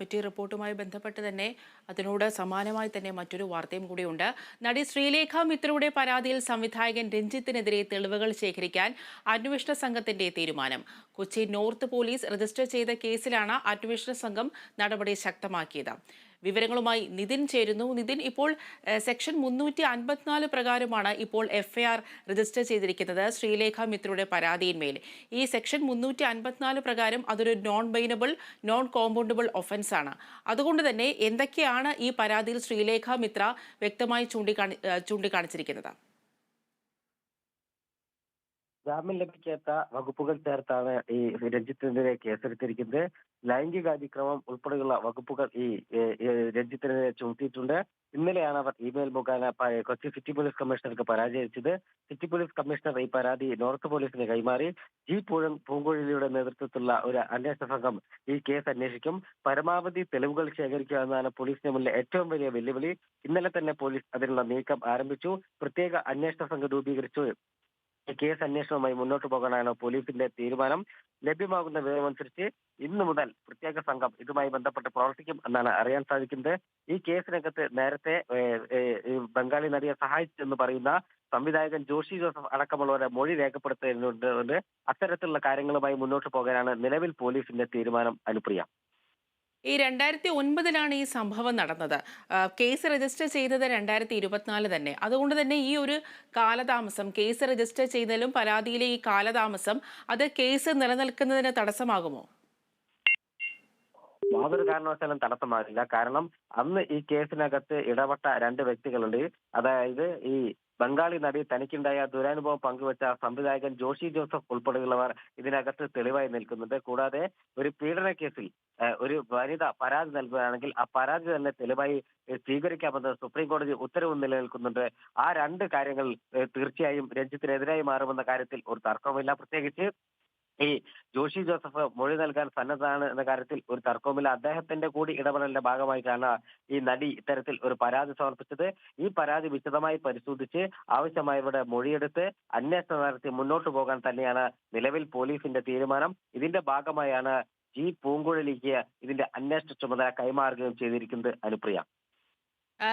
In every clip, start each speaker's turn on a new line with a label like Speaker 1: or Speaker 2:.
Speaker 1: പറ്റി റിപ്പോർട്ടുമായി ബന്ധപ്പെട്ട് തന്നെ അതിനോട് സമാനമായി തന്നെ മറ്റൊരു വാർത്തയും കൂടിയുണ്ട്. നടി ശ്രീലേഖ മിത്രയുടെ പരാതിയിൽ സംവിധായകൻ രഞ്ജിത്തിനെതിരെ തെളിവുകൾ ശേഖരിക്കാൻ അന്വേഷണ സംഘത്തിന്റെ തീരുമാനം. കൊച്ചി നോർത്ത് പോലീസ് രജിസ്റ്റർ ചെയ്ത കേസിലാണ് അന്വേഷണ സംഘം നടപടി ശക്തമാക്കിയത്. വിവരങ്ങളുമായി നിതിൻ ചേരുന്നു. നിതിൻ ഇപ്പോൾ സെക്ഷൻ മുന്നൂറ്റി അൻപത്തിനാല് പ്രകാരമാണ് ഇപ്പോൾ എഫ്ഐആർ രജിസ്റ്റർ ചെയ്തിരിക്കുന്നത് ശ്രീലേഖ മിത്രയുടെ പരാതിയിന്മേൽ. ഈ സെക്ഷൻ മുന്നൂറ്റി അൻപത്തിനാല് പ്രകാരം അതൊരു non bailable non compoundable offence ആണ്. അതുകൊണ്ട് തന്നെ എന്തൊക്കെയാണ് ഈ പരാതിയിൽ ശ്രീലേഖ മിത്ര വ്യക്തമായി ചൂണ്ടിക്കാണി ചൂണ്ടിക്കാണിച്ചിരിക്കുന്നത്?
Speaker 2: ജാമ്യം ലഭിക്കാത്ത വകുപ്പുകൾ ചേർത്താണ് ഈ രഞ്ജിത്തിനെതിരെ കേസെടുത്തിരിക്കുന്നത്. ലൈംഗിക അതിക്രമം ഉൾപ്പെടെയുള്ള വകുപ്പുകൾ ഈ രഞ്ജിത്തിനെതിരെ ചുമത്തിയിട്ടുണ്ട്. ഇന്നലെയാണ് അവർ ഇമെയിൽ മുഖേന കൊച്ചി സിറ്റി പോലീസ് കമ്മീഷണർക്ക് പരാജയിച്ചത്. സിറ്റി പോലീസ് കമ്മീഷണർ ഈ പരാതി നോർത്ത് പോലീസിന് കൈമാറി. ജി പൂഴം പൂങ്കുഴലിയുടെ നേതൃത്വത്തിലുള്ള ഒരു അന്വേഷണ സംഘം ഈ കേസ് അന്വേഷിക്കും. പരമാവധി തെളിവുകൾ ശേഖരിക്കുക എന്നതാണ് പോലീസിന് മുന്നിലെ ഏറ്റവും വലിയ വെല്ലുവിളി. ഇന്നലെ തന്നെ പോലീസ് അതിനുള്ള നീക്കം ആരംഭിച്ചു. പ്രത്യേക അന്വേഷണ സംഘം രൂപീകരിച്ചു. കേസ് അന്വേഷണവുമായി മുന്നോട്ട് പോകാനാണ് പോലീസിന്റെ തീരുമാനം. ലഭ്യമാകുന്ന വിവരമനുസരിച്ച് ഇന്നു മുതൽ പ്രത്യേക സംഘം ഇതുമായി ബന്ധപ്പെട്ട് പ്രവർത്തിക്കും എന്നാണ് അറിയാൻ സാധിക്കുന്നത്. ഈ കേസിനകത്ത് നേരത്തെ ബംഗാളി നടിയെ സഹായിച്ചെന്ന് പറയുന്ന സംവിധായകൻ ജോഷി ജോസഫ് അടക്കമുള്ളവരെ മൊഴി രേഖപ്പെടുത്തുന്നുണ്ട് അത്തരത്തിലുള്ള കാര്യങ്ങളുമായി മുന്നോട്ട് പോകാനാണ് നിലവിൽ പോലീസിന്റെ തീരുമാനം അനുപ്രിയ.
Speaker 1: ഈ രണ്ടായിരത്തി ഒൻപതിലാണ് ഈ സംഭവം നടന്നത്. കേസ് രജിസ്റ്റർ ചെയ്തത് രണ്ടായിരത്തി ഇരുപത്തിനാല് തന്നെ. അതുകൊണ്ട് തന്നെ ഈ ഒരു കാലതാമസം കേസ് രജിസ്റ്റർ ചെയ്തതിലും പരാതിയിലെ ഈ കാലതാമസം അത് കേസ് നിലനിൽക്കുന്നതിന് തടസ്സമാകുമോ?
Speaker 2: യാതൊരു കാരണവശാലും തടസ്സമാകില്ല കാരണം അന്ന് ഈ കേസിനകത്ത് ഇടപെട്ട രണ്ട് വ്യക്തികളുണ്ട്. അതായത് ഈ ബംഗാളി നടി തനിക്കുണ്ടായ ദുരനുഭവം പങ്കുവച്ച സംവിധായകൻ ജോഷി ജോസഫ് ഉൾപ്പെടെയുള്ളവർ ഇതിനകത്ത് തെളിവായി നിൽക്കുന്നുണ്ട്. കൂടാതെ ഒരു പീഡന കേസിൽ ഒരു വനിത പരാതി നൽകുകയാണെങ്കിൽ ആ പരാതി തന്നെ തെളിവായി സ്വീകരിക്കാമെന്ന് സുപ്രീം കോടതി ഉത്തരവ് നിലനിൽക്കുന്നുണ്ട്. ആ രണ്ട് കാര്യങ്ങൾ തീർച്ചയായും രഞ്ജിത്തിനെതിരായി മാറുമെന്ന കാര്യത്തിൽ ഒരു തർക്കവുമില്ല. പ്രത്യേകിച്ച് ഈ ജോഷി ജോസഫ് മൊഴി നൽകാൻ സന്നദ്ധമാണ് എന്ന കാര്യത്തിൽ ഒരു തർക്കവുമില്ല. അദ്ദേഹത്തിന്റെ കൂടി ഇടപെടലിന്റെ ഭാഗമായിട്ടാണ് ഈ നടി ഇത്തരത്തിൽ ഒരു പരാതി സമർപ്പിച്ചത്. ഈ പരാതി വിശദമായി പരിശോധിച്ച് ആവശ്യമായവരുടെ മൊഴിയെടുത്ത് അന്വേഷണം നടത്തി മുന്നോട്ട് പോകാൻ തന്നെയാണ് നിലവിൽ പോലീസിന്റെ തീരുമാനം. ഇതിന്റെ ഭാഗമായാണ് ജി പൂങ്കുഴലിക്ക് ഇതിന്റെ അന്വേഷണ ചുമതല കൈമാറുകയും ചെയ്തിരിക്കുന്നത് അനുപ്രിയ.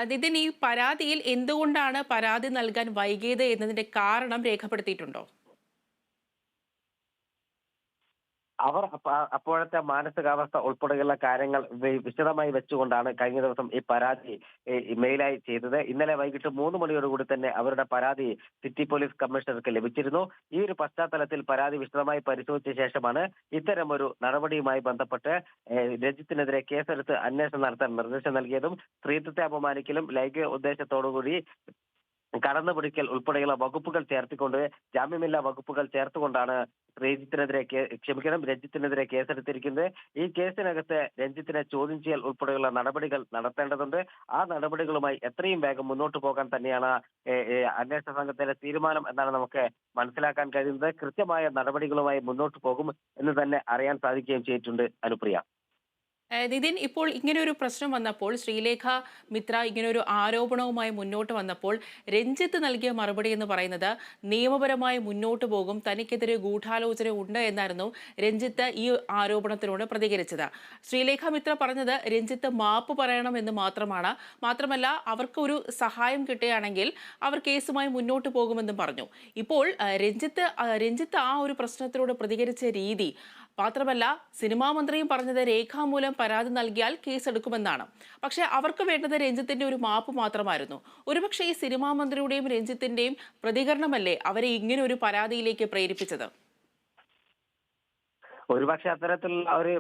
Speaker 1: നിതിൻ ഈ പരാതിയിൽ എന്തുകൊണ്ടാണ് പരാതി നൽകാൻ വൈകിയത് എന്നതിന്റെ കാരണം രേഖപ്പെടുത്തിയിട്ടുണ്ടോ?
Speaker 2: അവർ അപ്പോഴത്തെ മാനസികാവസ്ഥ ഉൾപ്പെടെയുള്ള കാര്യങ്ങൾ വിശദമായി വെച്ചുകൊണ്ടാണ് കഴിഞ്ഞ ദിവസം ഈ പരാതി മെയിലായി ചെയ്തത്. ഇന്നലെ വൈകിട്ട് മൂന്ന് മണിയോടുകൂടി തന്നെ അവരുടെ പരാതി സിറ്റി പോലീസ് കമ്മീഷണർക്ക് ലഭിച്ചിരുന്നു. ഈ ഒരു പശ്ചാത്തലത്തിൽ പരാതി വിശദമായി പരിശോധിച്ച ശേഷമാണ് ഇത്തരമൊരു നടപടിയുമായി ബന്ധപ്പെട്ട് രജിത്തിനെതിരെ കേസെടുത്ത് അന്വേഷണം നടത്താൻ നിർദ്ദേശം നൽകിയതും സ്ത്രീത്വത്തെ അപമാനിക്കലും ലൈംഗിക ഉദ്ദേശത്തോടുകൂടി കടന്നുപിടിക്കൽ ഉൾപ്പെടെയുള്ള വകുപ്പുകൾ ചേർത്തിക്കൊണ്ട് ജാമ്യമില്ലാ വകുപ്പുകൾ ചേർത്തുകൊണ്ടാണ് രഞ്ജിത്തിനെതിരെ ക്ഷമിക്കണം രഞ്ജിത്തിനെതിരെ കേസെടുത്തിരിക്കുന്നത്. ഈ കേസിനകത്ത് രഞ്ജിത്തിനെ ചോദ്യം ചെയ്യൽ ഉൾപ്പെടെയുള്ള നടപടികൾ നടത്തേണ്ടതുണ്ട്. ആ നടപടികളുമായി എത്രയും വേഗം മുന്നോട്ട് പോകാൻ തന്നെയാണ് അന്വേഷണ സംഘത്തിന്റെ തീരുമാനം എന്നാണ് നമുക്ക് മനസ്സിലാക്കാൻ കഴിയുന്നത്. കൃത്യമായ നടപടികളുമായി മുന്നോട്ട് പോകും എന്ന് തന്നെ അറിയാൻ സാധിക്കുകയും ചെയ്തിട്ടുണ്ട് അനുപ്രിയ.
Speaker 1: നിതിൻ ഇപ്പോൾ ഇങ്ങനെ ഒരു പ്രശ്നം വന്നപ്പോൾ ശ്രീലേഖ മിത്ര ഇങ്ങനെ ഒരു ആരോപണവുമായി മുന്നോട്ട് വന്നപ്പോൾ രഞ്ജിത്ത് നൽകിയ മറുപടി എന്ന് പറയുന്നത് നിയമപരമായി മുന്നോട്ട് പോകും തനിക്കെതിരെ ഗൂഢാലോചന ഉണ്ട് എന്നായിരുന്നു രഞ്ജിത്ത് ഈ ആരോപണത്തിനോട് പ്രതികരിച്ചത്. ശ്രീലേഖ മിത്ര പറഞ്ഞത് രഞ്ജിത്ത് മാപ്പ് പറയണം എന്ന് മാത്രമാണ്. മാത്രമല്ല അവർക്ക് ഒരു സഹായം കിട്ടുകയാണെങ്കിൽ അവർ കേസുമായി മുന്നോട്ട് പോകുമെന്നും പറഞ്ഞു. ഇപ്പോൾ രഞ്ജിത്ത് രഞ്ജിത്ത് ആ ഒരു പ്രശ്നത്തിനോട് പ്രതികരിച്ച രീതി മാത്രമല്ല സിനിമാ മന്ത്രിയും പറഞ്ഞത് രേഖാമൂലം പരാതി നൽകിയാൽ കേസെടുക്കുമെന്നാണ്. പക്ഷേ അവർക്ക് വേണ്ടത് രഞ്ജിത്തിന്റെ ഒരു മാപ്പ് മാത്രമായിരുന്നു. ഒരുപക്ഷെ ഈ സിനിമാ മന്ത്രിയുടെയും രഞ്ജിത്തിന്റെയും പ്രതികരണമല്ലേ അവരെ ഇങ്ങനെ ഒരു പരാതിയിലേക്ക് പ്രേരിപ്പിച്ചത്?
Speaker 2: ഒരുപക്ഷെ അത്തരത്തിലുള്ള ഒരു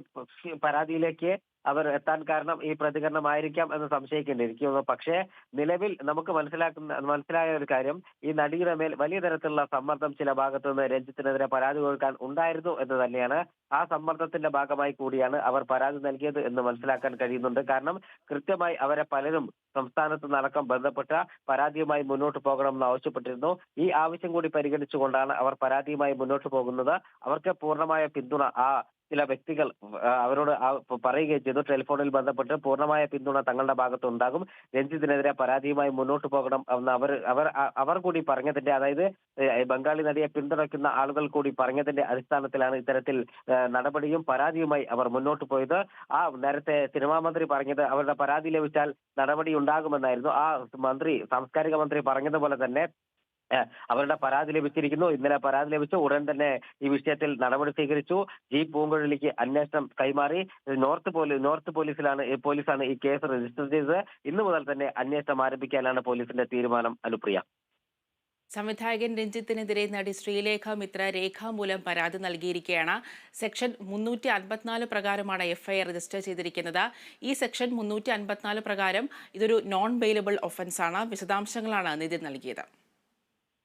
Speaker 2: പരാതിയിലേക്ക് അവർ എത്താൻ കാരണം ഈ പ്രതികരണമായിരിക്കാം എന്ന് സംശയിക്കേണ്ടിയിരിക്കുന്നു പക്ഷേ നിലവിൽ നമുക്ക് മനസ്സിലാക്കുന്ന മനസ്സിലായ ഒരു കാര്യം ഈ നടിയുടെ മേൽ വലിയ തരത്തിലുള്ള സമ്മർദ്ദം ചില ഭാഗത്തു നിന്ന് രഞ്ജിത്തിനെതിരെ പരാതി കൊടുക്കാൻ ഉണ്ടായിരുന്നു എന്ന് തന്നെയാണ് ആ സമ്മർദ്ദത്തിന്റെ ഭാഗമായി കൂടിയാണ് അവർ പരാതി നൽകിയത് എന്ന് മനസ്സിലാക്കാൻ കഴിയുന്നുണ്ട്. കാരണം കൃത്യമായി അവരെ പലരും സംസ്ഥാനത്ത് നടക്കം ബന്ധപ്പെട്ട പരാതിയുമായി മുന്നോട്ട് പോകണമെന്ന് ആവശ്യപ്പെട്ടിരുന്നു. ഈ ആവശ്യം കൂടി പരിഗണിച്ചുകൊണ്ടാണ് അവർ പരാതിയുമായി മുന്നോട്ട് പോകുന്നത്. അവർക്ക് പൂർണമായ പിന്തുണ ആ ചില വ്യക്തികൾ അവരോട് പറയുകയും ചെയ്തു. ടെലിഫോണിൽ ബന്ധപ്പെട്ട് പൂർണമായ പിന്തുണ തങ്ങളുടെ ഭാഗത്തുണ്ടാകും. രഞ്ജിത്തിനെതിരെ പരാതിയുമായി മുന്നോട്ട് പോകണം എന്ന് അവർ അവർ അവർ കൂടി പറഞ്ഞതിന്റെ അതായത് ബംഗാളി നടിയെ പിന്തുണയ്ക്കുന്ന ആളുകൾ കൂടി പറഞ്ഞതിന്റെ അടിസ്ഥാനത്തിലാണ് ഇത്തരത്തിൽ നടപടിയും പരാതിയുമായി അവർ മുന്നോട്ട് പോയത്. ആ നേരത്തെ സിനിമാ മന്ത്രി പറഞ്ഞത് അവരുടെ പരാതി ലഭിച്ചാൽ നടപടി ഉണ്ടാകുമെന്നായിരുന്നു. ആ മന്ത്രി സാംസ്കാരിക മന്ത്രി പറഞ്ഞതുപോലെ തന്നെ അവരുടെ പരാതി ലഭിച്ചിരിക്കുന്നു. ഇന്നലെ പരാതി ലഭിച്ചു. ഉടൻ തന്നെ ഈ വിഷയത്തിൽ നടപടി സ്വീകരിച്ചു. ജി പൂങ്കുഴലിക്ക് അന്വേഷണം കൈമാറി. നോർത്ത് പോലീസ് നോർത്ത് പോലീസിലാണ് പോലീസാണ് ഈ കേസ് രജിസ്റ്റർ ചെയ്തത്. ഇന്നു മുതൽ തന്നെ അന്വേഷണം ആരംഭിക്കാനാണ് പോലീസിന്റെ തീരുമാനം. അനുപ്രിയ.
Speaker 1: സംവിധായകൻ രഞ്ജിത്തിനെതിരെ നടി ശ്രീലേഖ മിത്ര രേഖാമൂലം പരാതി നൽകിയിരിക്കുകയാണ്. സെക്ഷൻ മുന്നൂറ്റി അൻപത്തിനാല് പ്രകാരമാണ് എഫ്ഐആർ രജിസ്റ്റർ ചെയ്തിരിക്കുന്നത്. ഈ സെക്ഷൻ മുന്നൂറ്റി അൻപത്തിനാല് പ്രകാരം ഇതൊരു നോൺ ബെയിലബിൾ ഒഫൻസാണ് വിശദാംശങ്ങളാണ് നിതിൻ നൽകിയത്.